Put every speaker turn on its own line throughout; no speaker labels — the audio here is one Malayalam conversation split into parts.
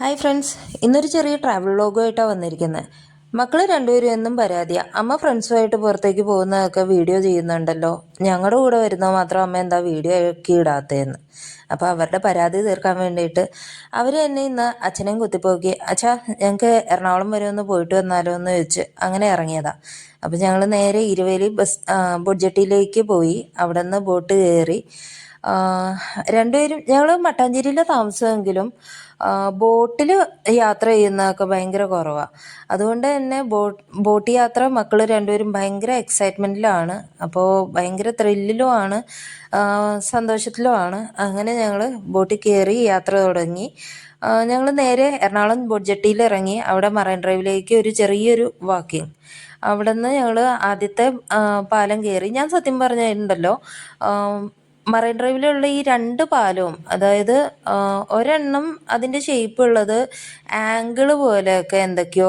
ഹായ് ഫ്രണ്ട്സ് ഇന്നൊരു ചെറിയ ട്രാവൽ വ്ളോഗുമായിട്ടാണ് വന്നിരിക്കുന്നത് മക്കൾ രണ്ടുപേരും എന്നും പരാതിയാണ് അമ്മ ഫ്രണ്ട്സുമായിട്ട് പുറത്തേക്ക് പോകുന്നതൊക്കെ വീഡിയോ ചെയ്യുന്നുണ്ടല്ലോ. ഞങ്ങളുടെ കൂടെ വരുന്നത് മാത്രം അമ്മ എന്താ വീഡിയോ ഒക്കെ ഇടാത്തതെന്ന് അപ്പോൾ അവരുടെ പരാതി തീർക്കാൻ വേണ്ടിയിട്ട് അവർ എന്നെ ഇന്ന് അച്ഛനെയും കുത്തിപ്പോക്കി. അച്ഛാ ഞങ്ങൾക്ക് എറണാകുളം വരെ ഒന്ന് പോയിട്ട് വന്നാലോ എന്ന് ചോദിച്ച് അങ്ങനെ ഇറങ്ങിയതാണ് അപ്പോൾ ഞങ്ങൾ നേരെ ഇരുവേലി ബസ് ബുഡ്ജറ്റിലേക്ക് പോയി. അവിടെ നിന്ന് ബോട്ട് കയറി രണ്ടുപേരും ഞങ്ങൾ മട്ടാഞ്ചേരിയിലെ താമസമെങ്കിലും ബോട്ടിൽ യാത്ര ചെയ്യുന്നതൊക്കെ ഭയങ്കര കുറവാണ് അതുകൊണ്ട് തന്നെ ബോട്ട് ബോട്ട് യാത്ര മക്കൾ രണ്ടുപേരും ഭയങ്കര എക്സൈറ്റ്മെന്റിലാണ് അപ്പോൾ ഭയങ്കര ത്രില്ലിലുമാണ് സന്തോഷത്തിലുമാണ്. അങ്ങനെ ഞങ്ങൾ ബോട്ടിൽ കയറി യാത്ര തുടങ്ങി. ഞങ്ങൾ നേരെ എറണാകുളം ബോട്ട് ജെട്ടിയിൽ ഇറങ്ങി. അവിടെ മറൈൻ ഡ്രൈവിലേക്ക് ഒരു ചെറിയൊരു വാക്കിംഗ് അവിടെ നിന്ന് ഞങ്ങൾ ആദ്യത്തെ പാലം കയറി. ഞാൻ സത്യം പറഞ്ഞിട്ടുണ്ടല്ലോ മറൈൻ ഡ്രൈവിലുള്ള ഈ രണ്ട് പാലവും അതായത് ഒരെണ്ണം അതിന്റെ ഷേപ്പ് ഉള്ളത് ആംഗിൾ പോലെയൊക്കെ എന്തൊക്കെയോ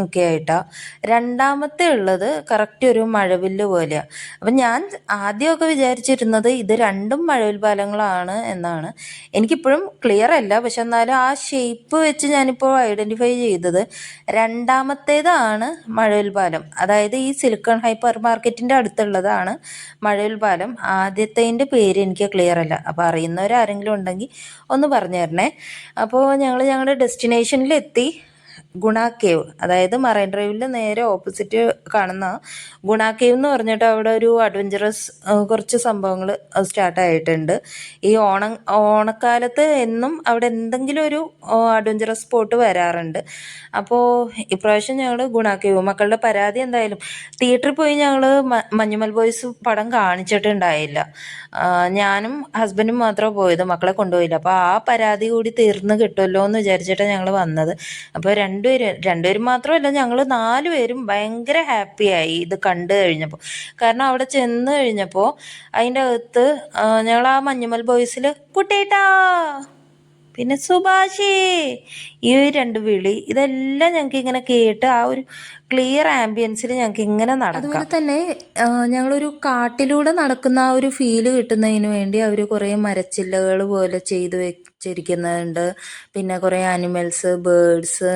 ഒക്കെ ആയിട്ടാണ് രണ്ടാമത്തെ ഉള്ളത് കറക്റ്റ് ഒരു മഴവില്ല് പോലെയാണ് അപ്പം ഞാൻ ആദ്യമൊക്കെ വിചാരിച്ചിരുന്നത് ഇത് രണ്ടും മഴവിൽ പാലങ്ങളാണ് എന്നാണ്. എനിക്കിപ്പോഴും ക്ലിയർ അല്ല. പക്ഷെ എന്നാലും ആ ഷേപ്പ് വെച്ച് ഞാനിപ്പോൾ ഐഡന്റിഫൈ ചെയ്തത് രണ്ടാമത്തേതാണ് മഴവിൽ പാലം. അതായത് ഈ സിലിക്കൺ ഹൈപ്പർ മാർക്കറ്റിന്റെ അടുത്തുള്ളതാണ് മഴവിൽ പാലം. ആദ്യത്തേന്റെ പേര് എനിക്ക് ക്ലിയർ അല്ല. അപ്പോൾ അറിയുന്നവരാരെങ്കിലും ഉണ്ടെങ്കിൽ ഒന്ന് പറഞ്ഞു തരണേ. അപ്പോൾ ഞങ്ങൾ ഞങ്ങളുടെ ഡെസ്റ്റിനേഷനിലെത്തി ഗുണ കേവ്. അതായത് മറൈൻ ഡ്രൈവിൽ നേരെ ഓപ്പോസിറ്റ് കാണുന്ന ഗുണ കേവ് എന്ന് പറഞ്ഞിട്ട് അവിടെ ഒരു അഡ്വഞ്ചറസ് കുറച്ച് സംഭവങ്ങൾ സ്റ്റാർട്ട് ആയിട്ടുണ്ട്. ഈ ഓണം ഓണക്കാലത്ത് എന്നും അവിടെ എന്തെങ്കിലും ഒരു അഡ്വഞ്ചറസ് സ്പോട്ട് വരാറുണ്ട്. അപ്പോൾ ഇപ്രാവശ്യം ഞങ്ങൾ ഗുണ കേവ് മക്കളുടെ പരാതി എന്തായാലും തിയേറ്ററിൽ പോയി ഞങ്ങൾ മഞ്ഞുമൽ ബോയ്സ് പടം കാണിച്ചിട്ടുണ്ടായില്ല. ഞാനും ഹസ്ബൻഡും മാത്രമേ പോയത് മക്കളെ കൊണ്ടുപോയില്ല. അപ്പോൾ ആ പരാതി കൂടി തീർന്ന് കിട്ടുമല്ലോ എന്ന് വിചാരിച്ചിട്ടാണ് ഞങ്ങൾ വന്നത് അപ്പോൾ രണ്ടുപേരും രണ്ടുപേരും മാത്രമല്ല ഞങ്ങൾ നാല് പേരും ഭയങ്കര ഹാപ്പിയായി ഇത് കണ്ടു കഴിഞ്ഞപ്പോൾ കാരണം അവിടെ ചെന്ന് കഴിഞ്ഞപ്പോൾ അതിന്റെ അകത്ത് ഞങ്ങൾ ആ മഞ്ഞുമൽ ബോയ്സിൽ കുട്ടേട്ടാ! പിന്നെ സുഭാഷി ഈ രണ്ട് വിളി ഇതെല്ലാം ഞങ്ങൾക്ക് ഇങ്ങനെ കേട്ട് ആ ഒരു ക്ലിയർ ആംബിയൻസിൽ ഞങ്ങൾക്ക് ഇങ്ങനെ നടക്കാം. അതുപോലെ തന്നെ ഞങ്ങളൊരു കാട്ടിലൂടെ നടക്കുന്ന ആ ഒരു ഫീൽ കിട്ടുന്നതിന് വേണ്ടി അവർ കുറേ മരച്ചില്ലകൾ പോലെ ചെയ്ത് വെച്ചിരിക്കുന്നുണ്ട്. പിന്നെ കുറേ ആനിമൽസ് ബേഡ്സ്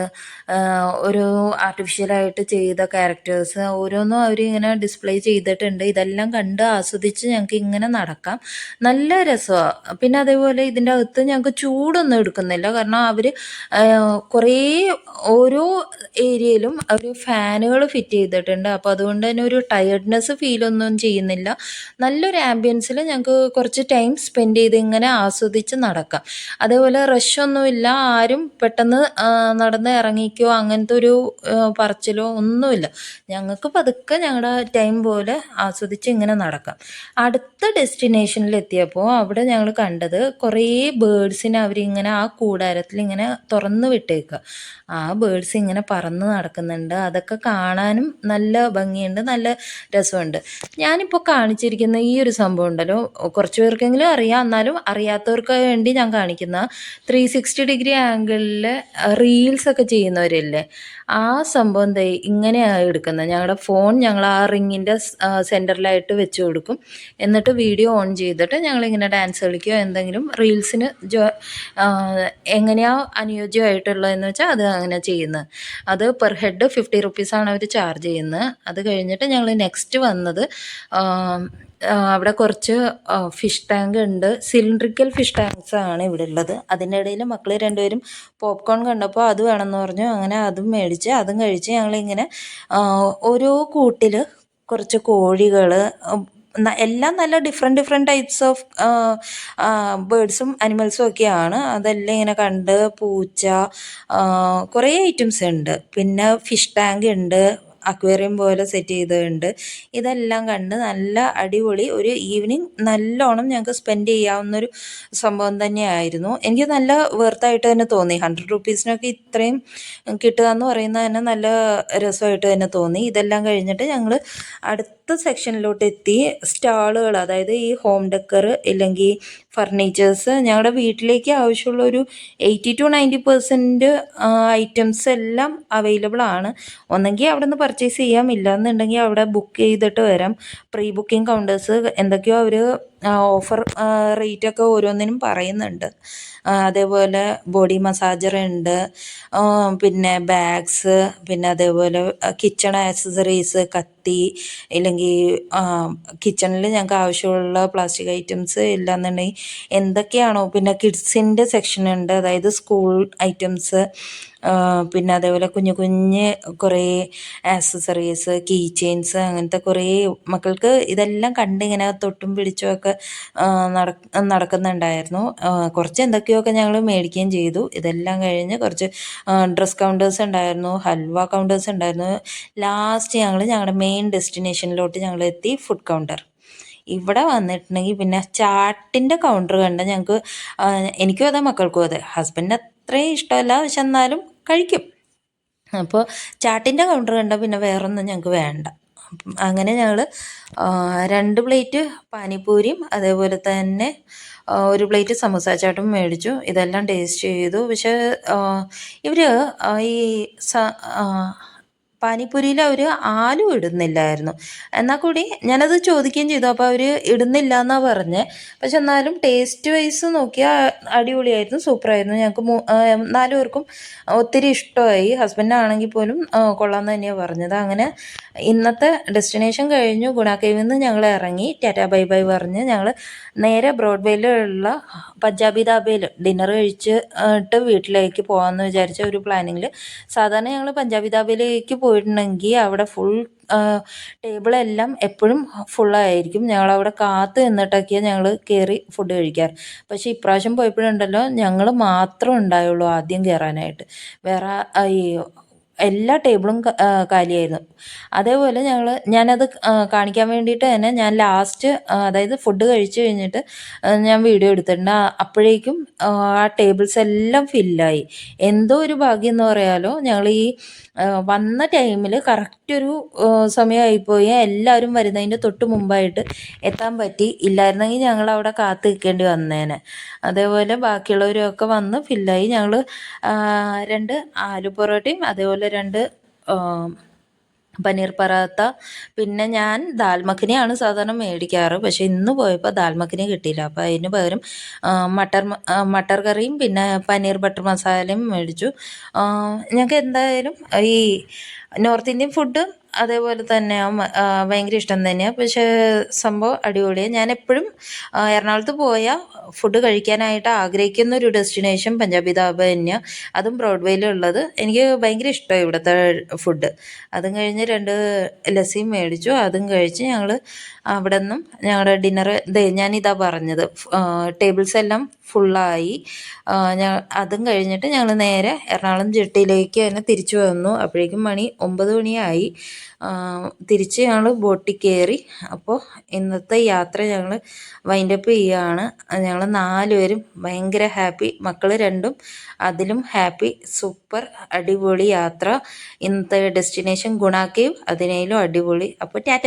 ഒരു ആർട്ടിഫിഷ്യലായിട്ട് ചെയ്ത ക്യാരക്ടേഴ്സ് ഓരോന്നും അവർ ഇങ്ങനെ ഡിസ്പ്ലേ ചെയ്തിട്ടുണ്ട്. ഇതെല്ലാം കണ്ട് ആസ്വദിച്ച് ഞങ്ങൾക്ക് ഇങ്ങനെ നടക്കാം. നല്ല രസമാണ് പിന്നെ അതേപോലെ ഇതിന്റെ അകത്ത് ഞങ്ങൾക്ക് ചൂടൊന്നും എടുക്കുന്നില്ല. കാരണം അവർ കുറേ ഓരോ ഏരിയയിലും അവർ ഫാനുകൾ ഫിറ്റ് ചെയ്തിട്ടുണ്ട്. അപ്പോൾ അതുകൊണ്ട് തന്നെ ഒരു ടയർഡ്നെസ് ഫീലൊന്നും ചെയ്യുന്നില്ല. നല്ലൊരു ആംബിയൻസിൽ ഞങ്ങൾക്ക് കുറച്ച് ടൈം സ്പെൻഡ് ചെയ്ത് ഇങ്ങനെ ആസ്വദിച്ച് നടക്കാം. അതേപോലെ റഷൊന്നുമില്ല ആരും പെട്ടെന്ന് നടന്ന് ഇറങ്ങിക്കോ അങ്ങനത്തെ ഒരു പറച്ചിലോ ഒന്നുമില്ല. ഞങ്ങൾക്ക് പതുക്കെ ഞങ്ങളുടെ ടൈം പോലെ ആസ്വദിച്ച് ഇങ്ങനെ നടക്കാം. അടുത്ത ഡെസ്റ്റിനേഷനിൽ എത്തിയപ്പോൾ അവിടെ ഞങ്ങൾ കണ്ടത് കുറേ ബേഡ്സിനെ അവരിങ്ങനെ ആ കൂടാരത്തിൽ ഇങ്ങനെ തുറന്ന് വിട്ടേക്കുക ആ ബേഡ്സ് ഇങ്ങനെ പറന്ന് നടക്കുന്നുണ്ട്. അതൊക്കെ കാണാനും നല്ല ഭംഗിയുണ്ട് നല്ല രസമുണ്ട്. ഞാനിപ്പോൾ കാണിച്ചിരിക്കുന്ന ഈ ഒരു സംഭവം ഉണ്ടല്ലോ. കുറച്ച് പേർക്കെങ്കിലും അറിയാം. എന്നാലും അറിയാത്തവർക്ക് വേണ്ടി ഞാൻ കാണിക്കുന്ന ത്രീ സിക്സ്റ്റി ഡിഗ്രി ആംഗിളിൽ റീൽസ് ഒക്കെ ചെയ്യുന്നവരില്ലേ? ആ സംഭവം എന്തായി ഇങ്ങനെയാണ് എടുക്കുന്നത്. ഞങ്ങളുടെ ഫോൺ ഞങ്ങൾ ആ റിങ്ങിന്റെ സെന്ററിലായിട്ട് വെച്ച് കൊടുക്കും. എന്നിട്ട് വീഡിയോ ഓൺ ചെയ്തിട്ട് ഞങ്ങളിങ്ങനെ ഡാൻസ് കളിക്കുകയോ എന്തെങ്കിലും റീൽസിന് ജോ എങ്ങനെയാ അനുയോജ്യമായിട്ടുള്ളതെന്ന് വെച്ചാൽ അത് അങ്ങനെ ചെയ്യുന്നത്. അത് പെർ ഹെഡ് ഫിഫ്റ്റി റുപ്പീസാണ് അവർ ചാർജ് ചെയ്യുന്നത് അത് കഴിഞ്ഞിട്ട് ഞങ്ങൾ നെക്സ്റ്റ് വന്നത് അവിടെ കുറച്ച് ഫിഷ് ടാങ്ക് ഉണ്ട്. സിലിണ്ടറിക്കൽ ഫിഷ് ടാങ്ക്സ് ആണ് ഇവിടെ ഉള്ളത്. അതിന്റെ ഇടയിൽ മക്കൾ രണ്ടുപേരും പോപ്കോൺ കണ്ടപ്പോൾ അത് വേണമെന്ന് പറഞ്ഞു. അങ്ങനെ അതും മേടിച്ച് അതും കഴിച്ച് ഞങ്ങളിങ്ങനെ ഓരോ കൂട്ടിൽ കുറച്ച് കോഴികൾ എല്ലാം നല്ല ഡിഫറെന്റ് ഡിഫറെന്റ് ടൈപ്സ് ഓഫ് ബേഡ്സും അനിമൽസും ഒക്കെയാണ്. അതെല്ലാം ഇങ്ങനെ കണ്ട് പൂച്ച കുറേ ഐറ്റംസ് ഉണ്ട്. പിന്നെ ഫിഷ് ടാങ്ക് ഉണ്ട് അക്വേറിയം പോലെ സെറ്റ് ചെയ്തിട്ടുണ്ട് ഇതെല്ലാം കണ്ട് നല്ല അടിപൊളി ഒരു ഈവനിങ് നല്ലോണം ഞങ്ങൾക്ക് സ്പെൻഡ് ചെയ്യാവുന്നൊരു സംഭവം തന്നെയായിരുന്നു. എനിക്ക് നല്ല വെർത്തായിട്ട് തന്നെ തോന്നി. ഹൺഡ്രഡ് റുപ്പീസിനൊക്കെ ഇത്രയും കിട്ടുക എന്ന് പറയുന്നത് തന്നെ നല്ല രസമായിട്ട് തന്നെ തോന്നി. ഇതെല്ലാം കഴിഞ്ഞിട്ട് ഞങ്ങൾ അടുത്ത സെക്ഷനിലോട്ട് എത്തി സ്റ്റാളുകൾ അതായത് ഈ ഹോം ഡെക്കർ ഇല്ലെങ്കിൽ ഫർണിച്ചേഴ്സ് ഞങ്ങളുടെ വീട്ടിലേക്ക് ആവശ്യമുള്ള ഒരു eighty two ninety percent items എല്ലാം അവൈലബിൾ ആണ്. ഒന്നെങ്കിൽ അവിടെ നിന്ന് പർച്ചേസ് ചെയ്യാം. ഇല്ലയെന്നുണ്ടെങ്കിൽ അവിടെ ബുക്ക് ചെയ്തിട്ട് വരാം. പ്രീ ബുക്കിംഗ് കൗണ്ടേഴ്സ് എന്തൊക്കെയോ അവർ ഓഫർ റേറ്റൊക്കെ ഓരോന്നിനും പറയുന്നുണ്ട്. അതേപോലെ ബോഡി മസാജർ ഉണ്ട്. പിന്നെ ബാഗ്സ് പിന്നെ അതേപോലെ കിച്ചൺ ആക്സസറീസ് കത്തി ഇല്ലെങ്കിൽ കിച്ചണിൽ ഞങ്ങൾക്ക് ആവശ്യമുള്ള പ്ലാസ്റ്റിക് ഐറ്റംസ് ഇല്ലാന്നുണ്ടെങ്കിൽ എന്തൊക്കെയാണോ പിന്നെ കിഡ്സിന്റെ സെക്ഷൻ ഉണ്ട്. അതായത് സ്കൂൾ ഐറ്റംസ് പിന്നെ അതേപോലെ കുഞ്ഞു കുഞ്ഞ് കുറേ ആക്സസറീസ് കീ ചെയിൻസ് അങ്ങനത്തെ കുറേ മക്കൾക്ക് ഇതെല്ലാം കണ്ട് ഇങ്ങനെ തൊട്ടും പിടിച്ചും ഒക്കെ നട നടക്കുന്നുണ്ടായിരുന്നു. കുറച്ച് എന്തൊക്കെയൊക്കെ ഞങ്ങൾ മേടിക്കുകയും ചെയ്തു. ഇതെല്ലാം കഴിഞ്ഞ് കുറച്ച് ഡ്രസ് കൗണ്ടേഴ്സ് ഉണ്ടായിരുന്നു ഹൽവ കൗണ്ടേഴ്സ് ഉണ്ടായിരുന്നു. ലാസ്റ്റ് ഞങ്ങൾ ഞങ്ങളുടെ മെയിൻ ഡെസ്റ്റിനേഷനിലോട്ട് ഞങ്ങൾ എത്തി ഫുഡ് കൗണ്ടർ ഇവിടെ വന്നിട്ടുണ്ടെങ്കിൽ പിന്നെ ചാട്ടിന്റെ കൗണ്ടർ കണ്ട ഞങ്ങൾക്ക് എനിക്കും അതെ മക്കൾക്കും അതെ. ഹസ്ബൻഡിന് അത്രയും ഇഷ്ടമല്ല പക്ഷെ എന്നാലും കഴിക്കും. അപ്പോൾ ചാട്ടിന്റെ കൗണ്ടർ കണ്ടാൽ പിന്നെ വേറൊന്നും ഞങ്ങൾക്ക് വേണ്ട. അങ്ങനെ ഞങ്ങൾ രണ്ട് പ്ലേറ്റ് പാനിപ്പൂരിയും അതേപോലെ തന്നെ ഒരു പ്ലേറ്റ് സമോസ ചാട്ടും മേടിച്ചു. ഇതെല്ലാം ടേസ്റ്റ് ചെയ്തു. പക്ഷേ ഇവർ ഈ പാനിപ്പൂരിയിൽ അവർ ആലു ഇടുന്നില്ലായിരുന്നു. എന്നാൽ കൂടി ഞാനത് ചോദിക്കുകയും ചെയ്തു. അപ്പോൾ അവർ ഇടുന്നില്ല എന്നാണ് പറഞ്ഞത് പക്ഷെ എന്നാലും ടേസ്റ്റ് വൈസ് നോക്കിയാൽ അടിപൊളിയായിരുന്നു. സൂപ്പറായിരുന്നു. ഞങ്ങൾക്ക് മൂ നാലു പേർക്കും ഒത്തിരി ഇഷ്ടമായി. ഹസ്ബൻഡാണെങ്കിൽ പോലും കൊള്ളാം തന്നെയാണ് പറഞ്ഞത്. അങ്ങനെ ഇന്നത്തെ ഡെസ്റ്റിനേഷൻ കഴിഞ്ഞു. ഗുണ നിന്ന് ഞങ്ങൾ ഇറങ്ങി. ടാറ്റ ബൈ ബൈ പറഞ്ഞ് ഞങ്ങൾ നേരെ ബ്രോഡ്വേയിലുള്ള പഞ്ചാബി ധാബയിൽ ഡിന്നർ കഴിച്ച് ഇട്ട് വീട്ടിലേക്ക് പോകാമെന്ന് വിചാരിച്ച ഒരു പ്ലാനിങ്ങിൽ സാധാരണ ഞങ്ങൾ പഞ്ചാബി ധാബയിലേക്ക് പോയിട്ടുണ്ടെങ്കിൽ അവിടെ ഫുൾ ടേബിളെല്ലാം എപ്പോഴും ഫുള്ളായിരിക്കും ഞങ്ങളവിടെ കാത്ത് നിന്നിട്ടൊക്കെയാണ് ഞങ്ങൾ കയറി ഫുഡ് കഴിക്കാറ്. പക്ഷേ ഇപ്രാവശ്യം പോയപ്പോഴുണ്ടല്ലോ ഞങ്ങൾ മാത്രം ഉണ്ടായുള്ളൂ ആദ്യം കയറാനായിട്ട് വേറെ ഈ എല്ലാ ടേബിളും കാലിയായിരുന്നു. അതേപോലെ ഞങ്ങൾ ഞാനത് കാണിക്കാൻ വേണ്ടിയിട്ട് തന്നെ ഞാൻ ലാസ്റ്റ് അതായത് ഫുഡ് കഴിച്ചു കഴിഞ്ഞിട്ട് ഞാൻ വീഡിയോ എടുത്തിട്ടുണ്ട്. അപ്പോഴേക്കും ആ ടേബിൾസ് എല്ലാം ഫില്ലായി എന്തോ ഒരു ഭാഗ്യം എന്ന് പറയാലോ ഞങ്ങൾ ഈ വന്ന ടൈമിൽ കറക്റ്റ് ഒരു സമയമായിപ്പോയി. എല്ലാവരും വരുന്നതിന്റെ തൊട്ട് മുമ്പായിട്ട് എത്താൻ പറ്റി. ഇല്ലായിരുന്നെങ്കിൽ ഞങ്ങൾ അവിടെ കാത്തു നിൽക്കേണ്ടി വന്നേനെ. അതേപോലെ ബാക്കിയുള്ളവരൊക്കെ വന്ന് ഫില്ലായി ഞങ്ങൾ രണ്ട് ആലു പൊറോട്ടയും അതേപോലെ രണ്ട് പനീർ പറാത്ത. പിന്നെ ഞാൻ ദാൽ മഖനിയാണ് സാധാരണ മേടിക്കാറ്. പക്ഷേ ഇന്ന് പോയപ്പോൾ ദാൽ മഖനി കിട്ടിയില്ല. അപ്പോൾ അതിന് പകരം മട്ടർ മട്ടർ കറിയും പിന്നെ പനീർ ബട്ടർ മസാലയും മേടിച്ചു. ഞങ്ങൾക്ക് എന്തായാലും ഈ നോർത്ത് ഇന്ത്യൻ ഫുഡ് അതേപോലെ തന്നെ ഭയങ്കര ഇഷ്ടം തന്നെയാണ് പക്ഷേ സംഭവം അടിപൊളിയാണ് ഞാൻ എപ്പോഴും എറണാകുളത്ത് പോയാൽ ഫുഡ് കഴിക്കാനായിട്ട് ആഗ്രഹിക്കുന്ന ഒരു ഡെസ്റ്റിനേഷൻ പഞ്ചാബി ധാബ തന്നെയാണ് അതും ബ്രോഡ്വേയിലുള്ളത് എനിക്ക് ഭയങ്കര ഇഷ്ടമാണ് ഇവിടുത്തെ ഫുഡ് അതും കഴിഞ്ഞ് രണ്ട് ലസ്സിയും മേടിച്ചു. അതും കഴിച്ച് ഞങ്ങൾ അവിടെ നിന്നും ഞങ്ങളുടെ ഡിന്നർ ഞാനിതാ പറഞ്ഞത്. ടേബിൾസ് എല്ലാം ഫുള്ളായി ഞാൻ അതും കഴിഞ്ഞിട്ട് ഞങ്ങൾ നേരെ എറണാകുളം ജെട്ടിയിലേക്ക് തന്നെ തിരിച്ചു വന്നു. അപ്പോഴേക്കും മണി ഒമ്പത് മണിയായി. തിരിച്ച് ഞങ്ങൾ ബോട്ടിൽ കയറി. അപ്പോൾ ഇന്നത്തെ യാത്ര ഞങ്ങൾ വൈൻഡപ്പ് ചെയ്യുകയാണ് ഞങ്ങൾ നാലുപേരും ഭയങ്കര ഹാപ്പി മക്കൾ രണ്ടും അതിലും ഹാപ്പി സൂപ്പർ അടിപൊളി യാത്ര. ഇന്നത്തെ ഡെസ്റ്റിനേഷൻ ഗുണാക്കേവ് കേവ് അതിനേലും അടിപൊളി. അപ്പോൾ ടാറ്റ.